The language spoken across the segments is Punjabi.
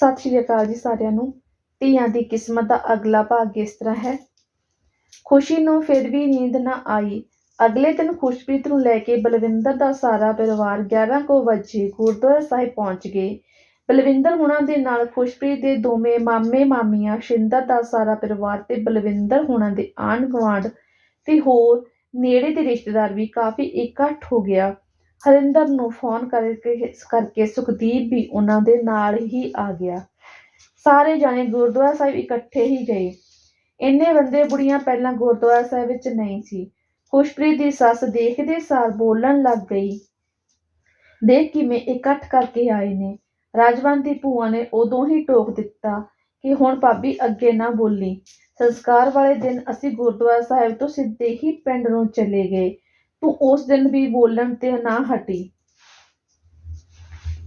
ਸਤਿ ਸ਼੍ਰੀ ਅਕਾਲ ਜੀ ਸਾਰਿਆਂ ਨੂੰ। ਧੀਆਂ ਦੀ ਕਿਸਮਤ ਦਾ ਅਗਲਾ ਭਾਗ ਇਸ ਤਰ੍ਹਾਂ ਹੈ। ਖੁਸ਼ੀ ਨੂੰ ਫਿਰ ਵੀ ਨੀਂਦ ਨਾ ਆਈ। ਅਗਲੇ ਦਿਨ ਖੁਸ਼ਪ੍ਰੀਤ ਨੂੰ ਲੈ ਕੇ ਬਲਵਿੰਦਰ ਦਾ ਸਾਰਾ ਪਰਿਵਾਰ 11 ਕੁ ਵਜੇ ਗੁਰਦੁਆਰਾ ਸਾਹਿਬ ਪਹੁੰਚ ਗਏ। ਬਲਵਿੰਦਰ ਹੁਣਾਂ ਦੇ ਨਾਲ ਖੁਸ਼ਪ੍ਰੀਤ ਦੇ ਦੋਵੇਂ ਮਾਮੇ ਮਾਮੀਆਂ ਸ਼ਿੰਦਰ ਦਾ ਸਾਰਾ ਪਰਿਵਾਰ ਤੇ ਬਲਵਿੰਦਰ ਹੁਣਾਂ ਦੇ ਆਂਢ ਗੁਆਂਢ ਤੇ ਹੋਰ ਨੇੜੇ ਦੇ ਰਿਸ਼ਤੇਦਾਰ ਵੀ ਕਾਫੀ ਇਕੱਠ ਹੋ ਗਿਆ। ਹਰਿੰਦਰ ਨੂੰ ਫੋਨ ਕਰਕੇ ਕਰਕੇ ਸੁਖਦੀਪ ਵੀ ਉਹਨਾਂ ਦੇ ਨਾਲ ਹੀ ਆ ਗਿਆ। ਸਾਰੇ ਜਾਣੇ ਗੁਰਦੁਆਰਾ ਸਾਹਿਬ ਇਕੱਠੇ ਹੀ ਗਏ। ਇੰਨੇ ਬੰਦੇ ਬੁੜੀਆਂ ਪਹਿਲਾਂ ਗੁਰਦੁਆਰਾ ਸਾਹਿਬ ਵਿੱਚ ਨਹੀਂ ਸੀ। ਖੁਸ਼ਪ੍ਰੀਤ ਦੀ ਸੱਸ ਦੇਖਦੇ ਸਾਰ ਬੋਲਣ ਲੱਗ ਗਈ, ਦੇਖ ਕਿਵੇਂ ਇਕੱਠ ਕਰਕੇ ਆਏ ਨੇ। ਰਾਜਵੰਤ ਦੀ ਭੂਆ ਨੇ ਉਦੋਂ ਹੀ ਟੋਕ ਦਿੱਤਾ ਕਿ ਹੁਣ ਭਾਬੀ ਅੱਗੇ ਨਾ ਬੋਲੀ। ਸੰਸਕਾਰ ਵਾਲੇ ਦਿਨ ਅਸੀਂ ਗੁਰਦੁਆਰਾ ਸਾਹਿਬ ਤੋਂ ਸਿੱਧੇ ਹੀ ਪਿੰਡ ਨੂੰ ਚਲੇ ਗਏ। ਤੂੰ ਉਸ ਦਿਨ ਵੀ ਬੋਲਣ ਤੇ ਨਾ ਹਟੀ।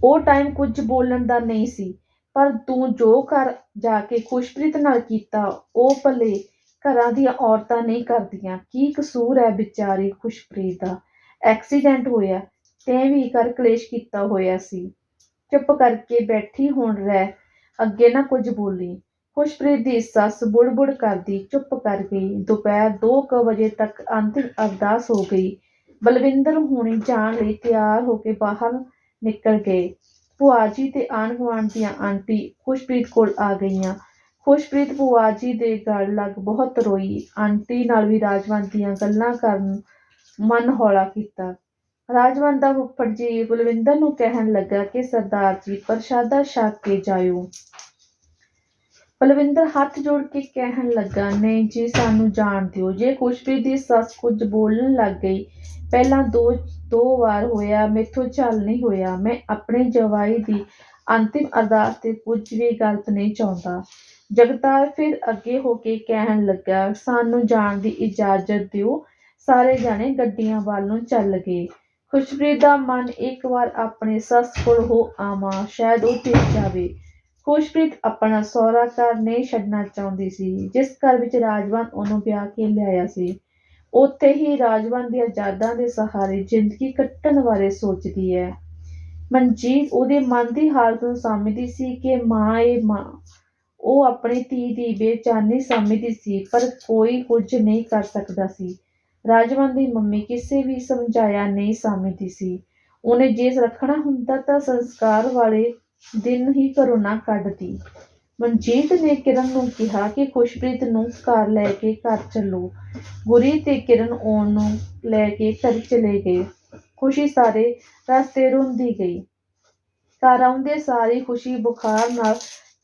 ਉਹ ਟਾਈਮ ਕੁਝ ਬੋਲਣ ਦਾ ਨਹੀਂ ਸੀ, ਪਰ ਤੂੰ ਜੋ ਘਰ ਜਾ ਕੇ ਖੁਸ਼ਪ੍ਰੀਤ ਨਾਲ ਕੀਤਾ, ਉਹ ਭਲੇ ਘਰਾਂ ਦੀਆਂ ਔਰਤਾਂ ਨਹੀਂ ਕਰਦੀਆਂ। ਕੀ ਕਸੂਰ ਹੈ ਵਿਚਾਰੀ ਖੁਸ਼ਪ੍ਰੀਤ ਦਾ? ਐਕਸੀਡੈਂਟ ਹੋਇਆ ਤੈਂ ਵੀ ਕਰ ਕਲੇਸ਼ ਕੀਤਾ ਹੋਇਆ ਸੀ। ਚੁੱਪ ਕਰਕੇ ਬੈਠੀ ਹੁਣ ਰਹਿ, ਅੱਗੇ ਨਾ ਕੁਝ ਬੋਲੀ। ਖੁਸ਼ਪ੍ਰੀਤ ਦੀ ਸੱਸ ਬੁੜਬੁੜ ਕਰਦੀ ਚੁੱਪ ਕਰ ਗਈ। ਦੁਪਹਿਰ 2 ਵਜੇ ਤੱਕ ਅੰਤਿਮ ਅਰਦਾਸ ਹੋ ਗਈ। ਬਲਵਿੰਦਰ ਹੁਣੇ ਜਾਣ ਲਈ ਤਿਆਰ ਹੋ ਕੇ ਬਾਹਰ ਨਿਕਲ ਗਏ। ਭੂਆ ਜੀ ਤੇ ਆਂਢ ਗੁਆਂਢ ਦੀਆਂ ਆਂਟੀ ਖੁਸ਼ਪ੍ਰੀਤ ਕੋਲ ਆ ਗਈਆਂ। ਖੁਸ਼ਪ੍ਰੀਤ ਭੂਆ ਜੀ ਦੇ ਗਲ ਲੱਗ ਬਹੁਤ ਰੋਈ। ਆਂਟੀ ਨਾਲ ਵੀ ਰਾਜਵੰਤ ਦੀਆਂ ਗੱਲਾਂ ਕਰਨ ਮਨ ਹੌਲਾ ਕੀਤਾ। ਰਾਜਵੰਤ ਦਾ ਫੁੱਫੜ ਜੀ ਬਲਵਿੰਦਰ ਨੂੰ ਕਹਿਣ ਲੱਗਾ ਕਿ ਸਰਦਾਰ ਜੀ ਪ੍ਰਸ਼ਾਦਾ ਛਕ ਕੇ ਜਾਇਓ। ਬਲਵਿੰਦਰ ਹੱਥ ਜੋੜ ਕੇ ਕਹਿਣ ਲੱਗਾ, ਨਹੀਂ ਜੀ, ਸਾਨੂੰ ਜਾਣ ਦਿਓ। ਜੇ ਖੁਸ਼ਪ੍ਰੀਤ ਦੀ ਸੱਸ ਕੁਝ ਬੋਲਣ ਲੱਗ ਗਈ, ਪਹਿਲਾਂ ਦੋ ਦੋ ਵਾਰ ਹੋਇਆ, ਮੈਥੋਂ ਚੱਲ ਨਹੀਂ ਹੋਇਆ। ਮੈਂ ਆਪਣੇ ਜਵਾਈ ਦੀ ਅੰਤਿਮ ਅਰਦਾਸ ਤੇ ਕੁਝ ਵੀ ਗਲਤ ਨਹੀਂ ਚਾਹੁੰਦਾ। ਜਗਤਾਰ ਫਿਰ ਅੱਗੇ ਹੋ ਕੇ ਕਹਿਣ ਲੱਗਾ, ਸਾਨੂੰ ਜਾਣ ਦੀ ਇਜਾਜ਼ਤ ਦਿਓ। ਸਾਰੇ ਜਾਣੇ ਗੱਡੀਆਂ ਵੱਲ ਨੂੰ ਚੱਲ ਗਏ। ਖੁਸ਼ਪ੍ਰੀਤ ਦਾ ਮਨ ਇੱਕ ਵਾਰ ਆਪਣੇ ਸੱਸ ਕੋਲ ਹੋ ਆਵਾਂ, ਸ਼ਾਇਦ ਉਹ ਟਿਕ ਜਾਵੇ। ਖੁਸ਼ਪ੍ਰੀਤ ਆਪਣਾ ਸਹੁਰਾ ਘਰ ਨਹੀਂ ਛੱਡਣਾ ਚਾਹੁੰਦੀ ਸੀ, ਜਿਸ ਘਰ ਵਿੱਚ ਰਾਜਵਾਨ ਉਹਨੂੰ ਵਿਆਹ ਕੇ ਲਿਆਇਆ ਸੀ। ਉੱਥੇ ਹੀ ਰਾਜਵਾਨ ਦੀਆਂ ਯਾਦਾਂ ਦੇ ਸਹਾਰੇ ਜ਼ਿੰਦਗੀ ਕੱਟਣ ਬਾਰੇ ਸੋਚਦੀ ਹੈ। ਮਨਜੀਤ ਉਹਦੇ ਮਨ ਦੀ ਹਾਲਤ ਨੂੰ ਸਮਝਦੀ ਸੀ ਕਿ ਮਾਂ ਏ ਮਾਂ। ਉਹ ਆਪਣੀ ਧੀ ਦੀ ਬੇਚੈਨੀ ਸਮਝਦੀ ਸੀ, ਪਰ ਕੋਈ ਕੁਝ ਨਹੀਂ ਕਰ ਸਕਦਾ ਸੀ। ਰਾਜਵੰਤ ਦੀ ਮੰਮੀ ਕਿਸੇ ਵੀ ਸਮਝਾਇਆ ਨਹੀਂ ਸਮਝਦੀ ਸੀ। ਉਹਨੇ ਜੇ ਰੱਖਣਾ ਹੁੰਦਾ ਤਾਂ ਸੰਸਕਾਰ ਵਾਲੇ ਦਿਨ ਹੀ ਘਰੋਂ ਨਾ ਕੱਢਦੀ। ਮਨਜੀਤ ਨੇ ਕਿਰਨ ਨੂੰ ਕਿਹਾ ਕਿ ਖੁਸ਼ਪ੍ਰੀਤ ਨੂੰ ਘਰ ਲੈ ਕੇ ਘਰ ਚੱਲੋ। ਗੁਰੀ ਤੇ ਕਿਰਨ ਆਉਣ ਨੂੰ ਲੈ ਕੇ ਘਰ ਚਲੇ ਗਏ। ਖੁਸ਼ੀ ਸਾਰੇ ਰਸਤੇ ਰੋਂਦੀ ਗਈ। ਘਰ ਆਉਂਦੇ ਸਾਰੀ ਖੁਸ਼ੀ ਬੁਖਾਰ ਨਾਲ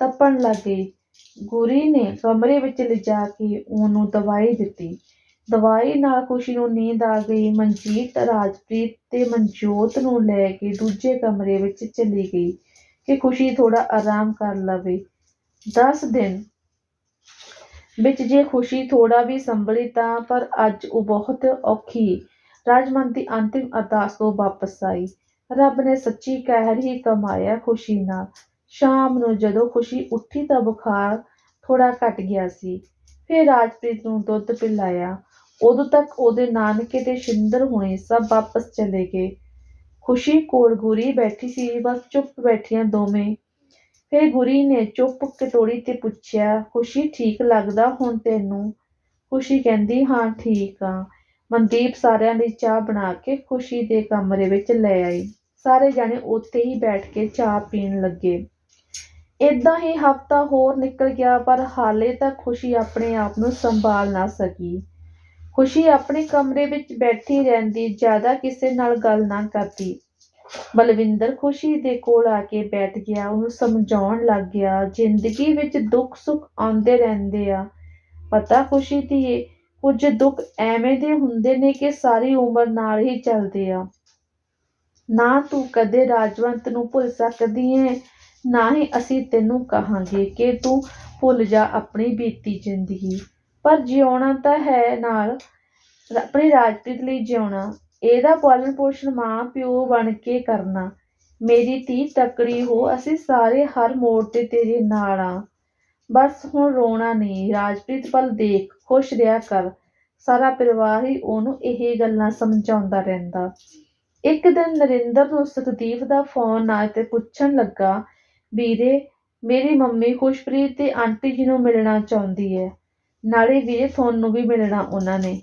ਤਪਣ ਲੱਗ ਗਈ। ਗੁਰੀ ਨੇ ਕਮਰੇ ਵਿੱਚ ਲਿਜਾ ਕੇ ਉਹਨੂੰ ਦਵਾਈ ਦਿੱਤੀ। ਦਵਾਈ ਨਾਲ ਖੁਸ਼ੀ ਨੂੰ ਨੀਂਦ ਆ ਗਈ। ਮਨਜੀਤ, ਰਾਜਪ੍ਰੀਤ ਤੇ ਮਨਜੋਤ ਨੂੰ ਲੈ ਕੇ ਦੂਜੇ ਕਮਰੇ ਵਿੱਚ ਚਲੀ ਗਈ। ਕਿ ਖੁਸ਼ੀ ਥੋੜਾ ਆਰਾਮ ਕਰ ਲਵੇ। 10 ਦਿਨ ਵਿੱਚ ਜੇ ਖੁਸ਼ੀ ਥੋੜਾ ਵੀ ਸੰਭਲੀ ਤਾਂ ਪਰ ਅੱਜ ਉਹ ਬਹੁਤ ਔਖੀ। ਰਾਜਮਨ ਦੀ ਅੰਤਿਮ ਅਰਦਾਸ ਤੋਂ ਵਾਪਸ ਆਈ। ਰੱਬ ਨੇ ਸੱਚੀ ਕਹਿਰ ਹੀ ਕਮਾਇਆ ਖੁਸ਼ੀ ਨਾਲ। ਸ਼ਾਮ ਨੂੰ ਜਦੋਂ ਖੁਸ਼ੀ ਉੱਠੀ ਤਾਂ ਬੁਖਾਰ ਥੋੜਾ ਘਟ ਗਿਆ ਸੀ। ਫਿਰ ਰਾਜਪ੍ਰੀਤ ਨੂੰ ਦੁੱਧ ਪਿਲਾਇਆ। ਉਦੋਂ ਤੱਕ ਉਹਦੇ ਨਾਨਕੇ ਤੇ ਸ਼ਿੰਦਰ ਹੁਣੇ ਸਭ ਵਾਪਸ ਚਲੇ ਗਏ। ਖੁਸ਼ੀ ਕੋਲ ਗੁਰੀ ਬੈਠੀ ਸੀ, ਬਸ ਚੁੱਪ ਬੈਠੀਆਂ ਦੋਵੇਂ। ਫਿਰ ਗੁਰੀ ਨੇ ਚੁੱਪ ਕਟੋਰੀ ਤੇ ਪੁੱਛਿਆ, ਖੁਸ਼ੀ ਠੀਕ ਲੱਗਦਾ ਹੁਣ ਤੈਨੂੰ? ਖੁਸ਼ੀ ਕਹਿੰਦੀ, ਹਾਂ, ਠੀਕ ਆ। ਮਨਦੀਪ ਸਾਰਿਆਂ ਲਈ ਚਾਹ ਬਣਾ ਕੇ ਖੁਸ਼ੀ ਦੇ ਕਮਰੇ ਵਿੱਚ ਲੈ ਆਈ। ਸਾਰੇ ਜਾਣੇ ਉੱਥੇ ਹੀ ਬੈਠ ਕੇ ਚਾਹ ਪੀਣ ਲੱਗੇ। ਇਦਾਂ ਹੀ ਹਫਤਾ ਹੋਰ ਨਿਕਲ ਗਿਆ, ਪਰ ਹਾਲੇ ਤੱਕ ਖੁਸ਼ੀ ਆਪਣੇ ਆਪ ਨੂੰ ਸੰਭਾਲ ਨਾ ਸਕੀ। ਖੁਸ਼ੀ ਆਪਣੇ ਕਮਰੇ ਵਿੱਚ ਬੈਠੀ ਰਹਿੰਦੀ, ਜ਼ਿਆਦਾ ਕਿਸੇ ਨਾਲ ਗੱਲ ਨਾ ਕਰਦੀ। ਬਲਵਿੰਦਰ ਖੁਸ਼ੀ ਦੇ ਕੋਲ ਆ ਕੇ ਬੈਠ ਗਿਆ, ਉਹਨੂੰ ਸਮਝਾਉਣ ਲੱਗ ਗਿਆ, ਜ਼ਿੰਦਗੀ ਵਿੱਚ ਦੁੱਖ ਸੁੱਖ ਆਉਂਦੇ ਰਹਿੰਦੇ ਆ। ਪਤਾ ਖੁਸ਼ੀ ਦੀ ਕੁਝ ਦੁੱਖ ਐਵੇਂ ਦੇ ਹੁੰਦੇ ਨੇ ਕਿ ਸਾਰੀ ਉਮਰ ਨਾਲ ਹੀ ਚੱਲਦੇ ਆ। ਨਾ ਤੂੰ ਕਦੇ ਰਾਜਵੰਤ ਨੂੰ ਭੁੱਲ ਸਕਦੀ ਹੈ ਨਾ ਹੀ ਅਸੀਂ ਤੈਨੂੰ ਕਹਾਂਗੇ ਕਿ ਤੂੰ ਭੁੱਲ ਜਾ ਆਪਣੀ ਬੀਤੀ ਜ਼ਿੰਦਗੀ। ਪਰ ਜਿਉਣਾ ਤਾਂ ਹੈ ਨਾਲ, ਆਪਣੀ ਰਾਜਪ੍ਰੀਤ ਲਈ ਜਿਉਣਾ, ਇਹਦਾ ਪਾਲਣ ਪੋਸ਼ਣ ਮਾਂ ਪਿਓ ਬਣ ਕੇ ਕਰਨਾ। ਮੇਰੀ ਧੀ ਤਕੜੀ ਹੋ, ਅਸੀਂ ਸਾਰੇ ਹਰ ਮੋੜ ਤੇ ਤੇਰੇ ਨਾਲ ਆ। ਬਸ ਹੁਣ ਰੋਣਾ ਨਹੀਂ ਰਾਜਪ੍ਰੀਤ ਵੱਲ ਦੇਖ, ਖੁਸ਼ ਰਿਹਾ ਕਰ। ਸਾਰਾ ਪਰਿਵਾਰ ਹੀ ਉਹਨੂੰ ਇਹ ਗੱਲਾਂ ਸਮਝਾਉਂਦਾ ਰਹਿੰਦਾ। ਇੱਕ ਦਿਨ ਨਰਿੰਦਰ ਨੂੰ ਸੁਖਦੀਪ ਦਾ ਫੋਨ ਆਇਆ ਤੇ ਪੁੱਛਣ ਲੱਗਾ, ਵੀਰੇ, ਮੇਰੀ ਮੰਮੀ ਖੁਸ਼ਪ੍ਰੀਤ ਤੇ ਆਂਟੀ ਜੀ ਨੂੰ ਮਿਲਣਾ ਚਾਹੁੰਦੀ ਹੈ। ਨਾਲੇ ਵੀਰੇ ਤੁਹਾਨੂੰ ਵੀ ਮਿਲਣਾ ਉਹਨਾਂ ਨੇ।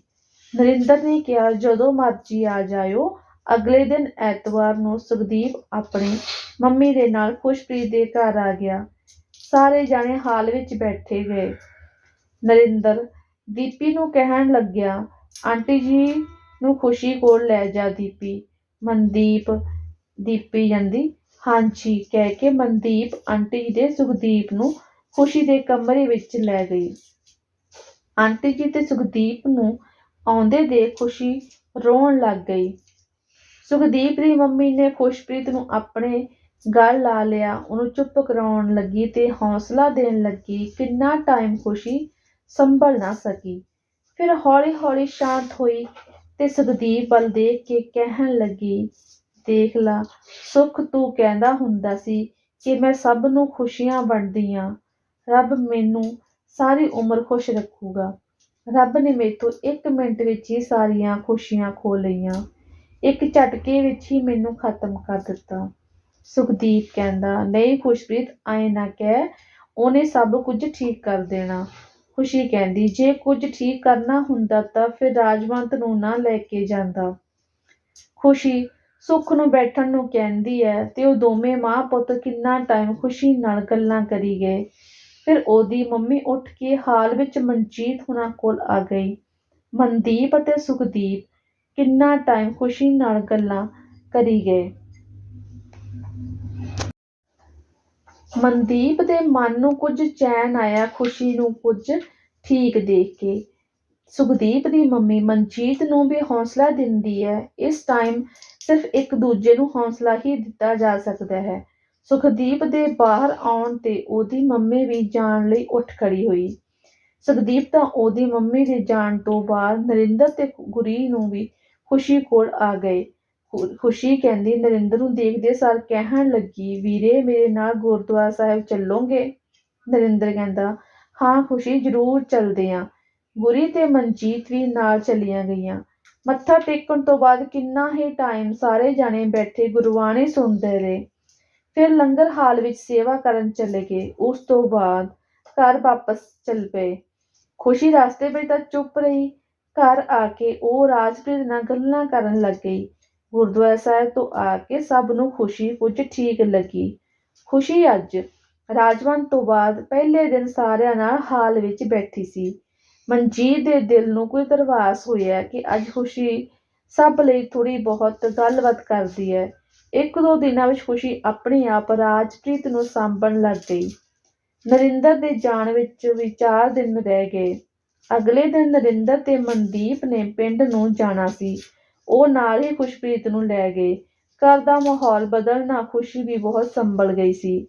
ਨਰਿੰਦਰ ਨੇ ਕਿਹਾ, ਜਦੋਂ ਮਰਜ਼ੀ ਆ ਜਾਇਓ, ਅਗਲੇ ਦਿਨ ਐਤਵਾਰ ਨੂੰ ਸੁਖਦੀਪ ਆਪਣੀ ਮੰਮੀ ਦੇ ਨਾਲ ਖੁਸ਼ਪ੍ਰੀਤ ਦੇ ਘਰ ਆ ਗਿਆ। ਸਾਰੇ ਜਾਣੇ ਹਾਲ ਵਿੱਚ ਬੈਠੇ ਗਏ। ਨਰਿੰਦਰ ਦੀਪੀ ਨੂੰ ਕਹਿਣ ਲੱਗਿਆ, ਆਂਟੀ ਜੀ ਨੂੰ ਖੁਸ਼ੀ ਕੋਲ ਲੈ ਜਾ ਦੀਪੀ। ਮਨਦੀਪ, ਦੀਪੀ ਜਾਂਦੀ, ਹਾਂਜੀ। ਕਹਿ ਕੇ ਮਨਦੀਪ ਆਂਟੀ ਦੇ ਸੁਖਦੀਪ ਨੂੰ ਖੁਸ਼ੀ ਦੇ ਕਮਰੇ ਵਿੱਚ ਲੈ ਗਈ। ਆਂਟੀ ਜੀ ਤੇ ਸੁਖਦੀਪ ਨੂੰ ਆਉਂਦੇ ਦੇ ਖੁਸ਼ੀ ਰੋਣ ਲੱਗ ਗਈ। ਸੁਖਦੀਪ ਦੀ ਮੰਮੀ ਨੇ ਖੁਸ਼ਪ੍ਰੀਤ ਨੂੰ ਆਪਣੇ ਗਲ ਲਾ ਲਿਆ। ਉਹਨੂੰ ਚੁੱਪ ਕਰਾਉਣ ਲੱਗੀ ਤੇ ਹੌਸਲਾ ਦੇਣ ਲੱਗੀ। ਕਿੰਨਾ ਟਾਈਮ ਖੁਸ਼ੀ ਸੰਭਲ ਨਾ ਸਕੀ। ਫਿਰ ਹੌਲੀ ਹੌਲੀ ਸ਼ਾਂਤ ਹੋਈ ਤੇ ਸੁਖਦੀਪ ਵੱਲ ਦੇਖ ਕੇ ਕਹਿਣ ਲੱਗੀ, ਦੇਖ ਲਾ, ਸੁੱਖ ਤੂੰ ਕਹਿੰਦਾ ਹੁੰਦਾ ਸੀ ਕਿ ਮੈਂ ਸਭ ਨੂੰ ਖੁਸ਼ੀਆਂ ਵੰਡਦੀ ਹਾਂ ਰੱਬ ਮੈਨੂੰ ਸਾਰੀ ਉਮਰ ਖੁਸ਼ ਰੱਖੂਗਾ। ਰੱਬ ਨੇ ਮੇਥੋਂ ਇੱਕ ਮਿੰਟ ਵਿੱਚ ਹੀ ਸਾਰੀਆਂ ਖੁਸ਼ੀਆਂ ਖੋ ਲਈਆਂ। ਇੱਕ ਝਟਕੇ ਵਿੱਚ ਹੀ ਮੈਨੂੰ ਖਤਮ ਕਰ ਦਿੱਤਾ। ਸੁਖਦੀਪ ਕਹਿੰਦਾ, ਨਹੀਂ ਖੁਸ਼ਪ੍ਰੀਤ, ਆਏ ਨਾ ਕਹਿ, ਉਹਨੇ ਸਭ ਕੁਝ ਠੀਕ ਕਰ ਦੇਣਾ। ਖੁਸ਼ੀ ਕਹਿੰਦੀ, ਜੇ ਕੁਝ ਠੀਕ ਕਰਨਾ ਹੁੰਦਾ ਤਾਂ ਫਿਰ ਰਾਜਵੰਤ ਨੂੰ ਨਾ ਲੈ ਕੇ ਜਾਂਦਾ। ਖੁਸ਼ੀ ਸੁੱਖ ਨੂੰ ਬੈਠਣ ਨੂੰ ਕਹਿੰਦੀ ਹੈ, ਤੇ ਉਹ ਦੋਵੇਂ ਮਾਂ ਪੁੱਤ ਕਿੰਨਾ ਟਾਈਮ ਖੁਸ਼ੀ ਨਾਲ ਗੱਲਾਂ ਕਰੀ ਗਏ? ਫਿਰ ਉਹਦੀ ਮੰਮੀ ਉੱਠ ਕੇ ਹਾਲ ਵਿੱਚ ਮਨਜੀਤ ਹੁਣਾਂ ਕੋਲ ਆ ਗਈ। ਮਨਦੀਪ ਅਤੇ ਸੁਖਦੀਪ ਕਿੰਨਾ ਟਾਈਮ ਖੁਸ਼ੀ ਨਾਲ ਗੱਲਾਂ ਕਰੀ ਗਏ। ਮਨਦੀਪ ਦੇ ਮਨ ਨੂੰ ਕੁਝ ਚੈਨ ਆਇਆ ਖੁਸ਼ੀ ਨੂੰ ਕੁਝ ਠੀਕ ਦੇਖ ਕੇ। ਸੁਖਦੀਪ ਦੀ ਮੰਮੀ ਮਨਜੀਤ ਨੂੰ ਵੀ ਹੌਸਲਾ ਦਿੰਦੀ ਹੈ। ਇਸ ਟਾਈਮ ਸਿਰਫ ਇੱਕ ਦੂਜੇ ਨੂੰ ਹੌਸਲਾ ਹੀ ਦਿੱਤਾ ਜਾ ਸਕਦਾ ਹੈ। ਸੁਖਦੀਪ ਦੇ ਬਾਹਰ ਆਉਣ ਤੇ ਉਹਦੀ ਮੰਮੀ ਵੀ ਜਾਣ ਲਈ ਉੱਠ ਖੜੀ ਹੋਈ। ਸੁਖਦੀਪ ਤਾਂ ਉਹਦੀ ਮੰਮੀ ਦੇ ਜਾਣ ਤੋਂ ਬਾਅਦ ਨਰਿੰਦਰ ਤੇ ਗੁਰੀ ਨੂੰ ਵੀ ਖੁਸ਼ੀ ਕੋਲ ਆ ਗਏ। ਖੁਸ਼ੀ ਕਹਿੰਦੀ, ਨਰਿੰਦਰ ਨੂੰ ਦੇਖਦੇ ਸਾਰ ਕਹਿਣ ਲੱਗੀ, ਵੀਰੇ, ਮੇਰੇ ਨਾਲ ਗੁਰਦੁਆਰਾ ਸਾਹਿਬ ਚੱਲੋਗੇ? ਨਰਿੰਦਰ ਕਹਿੰਦਾ, ਹਾਂ, ਖੁਸ਼ੀ ਜ਼ਰੂਰ ਚੱਲਦੇ ਆਂ। ਗੁਰੀ ਤੇ ਮਨਜੀਤ ਵੀ ਨਾਲ ਚਲੀਆਂ ਗਈਆਂ। ਮੱਥਾ ਟੇਕਣ ਤੋਂ ਬਾਅਦ ਕਿੰਨਾ ਹੀ ਟਾਈਮ ਸਾਰੇ ਜਾਣੇ ਬੈਠੇ ਗੁਰਬਾਣੀ ਸੁਣਦੇ ਰਹੇ। ਫਿਰ ਲੰਗਰ ਹਾਲ ਵਿੱਚ ਸੇਵਾ ਕਰਨ ਚਲੇ ਗਏ। ਉਸ ਤੋਂ ਬਾਅਦ ਘਰ ਵਾਪਸ ਚੱਲ ਪਏ। ਖੁਸ਼ੀ ਰਸਤੇ ਵਿੱਚ ਤਾਂ ਚੁੱਪ ਰਹੀ। ਘਰ ਆ ਕੇ ਉਹ ਰਾਜਪ੍ਰੀਤ ਨਾਲ ਗੱਲਾਂ ਕਰਨ ਲੱਗ ਗਈ। ਗੁਰਦੁਆਰਾ ਸਾਹਿਬ ਤੋਂ ਆ ਕੇ ਸਭ ਨੂੰ ਖੁਸ਼ੀ ਕੁਝ ਠੀਕ ਲੱਗੀ। ਖੁਸ਼ੀ ਅੱਜ ਰਾਜਵੰਤ ਤੋਂ ਬਾਅਦ ਪਹਿਲੇ ਦਿਨ ਸਾਰਿਆਂ ਨਾਲ ਹਾਲ ਵਿੱਚ ਬੈਠੀ ਸੀ। ਮਨਜੀਤ ਦੇ ਦਿਲ ਨੂੰ ਕੋਈ ਧਰਵਾਸ ਹੋਇਆ ਕਿ ਅੱਜ ਖੁਸ਼ੀ ਸਭ ਲਈ ਥੋੜੀ ਬਹੁਤ ਗੱਲਬਾਤ ਕਰਦੀ ਹੈ। ਇੱਕ ਦੋ ਦਿਨਾਂ ਵਿੱਚ ਖੁਸ਼ੀ ਆਪਣੇ ਆਪ ਰਾਜਪ੍ਰੀਤ ਨੂੰ ਸਾਂਭਣ ਲੱਗ ਗਈ। ਨਰਿੰਦਰ ਦੇ ਜਾਣ ਵਿੱਚ ਵੀ ਚਾਰ ਦਿਨ ਰਹਿ ਗਏ। ਅਗਲੇ ਦਿਨ ਨਰਿੰਦਰ ਤੇ ਮਨਦੀਪ ਨੇ ਪਿੰਡ ਨੂੰ ਜਾਣਾ ਸੀ। ਉਹ ਨਾਲ ਹੀ ਖੁਸ਼ਪ੍ਰੀਤ ਨੂੰ ਲੈ ਗਏ। ਘਰ ਦਾ ਮਾਹੌਲ ਬਦਲਣਾ ਖੁਸ਼ੀ ਵੀ ਬਹੁਤ ਸੰਭਲ ਗਈ ਸੀ,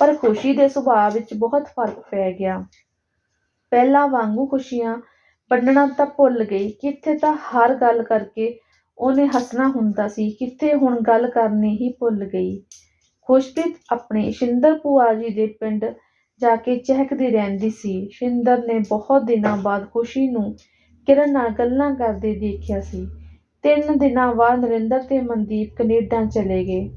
ਪਰ ਖੁਸ਼ੀ ਦੇ ਸੁਭਾਅ ਵਿੱਚ ਬਹੁਤ ਫ਼ਰਕ ਪੈ ਗਿਆ। ਪਹਿਲਾਂ ਵਾਂਗੂ ਖੁਸ਼ੀਆਂ ਵੰਡਣਾ ਤਾਂ ਭੁੱਲ ਗਈ, ਕਿੱਥੇ ਤਾਂ ਹਰ ਗੱਲ ਕਰਕੇ ਉਹਨੇ ਹੱਸਣਾ ਹੁੰਦਾ ਸੀ, ਕਿੱਥੇ ਹੁਣ ਗੱਲ ਕਰਨੀ ਹੀ ਭੁੱਲ ਗਈ। ਖੁਸ਼ਪ੍ਰੀਤ ਆਪਣੇ ਸ਼ਿੰਦਰ ਭੂਆ ਜੀ ਦੇ ਪਿੰਡ ਜਾ ਕੇ ਚਹਿਕਦੀ ਰਹਿੰਦੀ ਸੀ। ਸ਼ਿੰਦਰ ਨੇ ਬਹੁਤ ਦਿਨਾਂ ਬਾਅਦ ਖੁਸ਼ੀ ਨੂੰ ਕਿਰਨ ਨਾਲ ਗੱਲਾਂ ਕਰਦੇ ਦੇਖਿਆ ਸੀ। ਤਿੰਨ ਦਿਨਾਂ ਬਾਅਦ ਨਰਿੰਦਰ ਤੇ ਮਨਦੀਪ ਕੈਨੇਡਾ ਚਲੇ ਗਏ।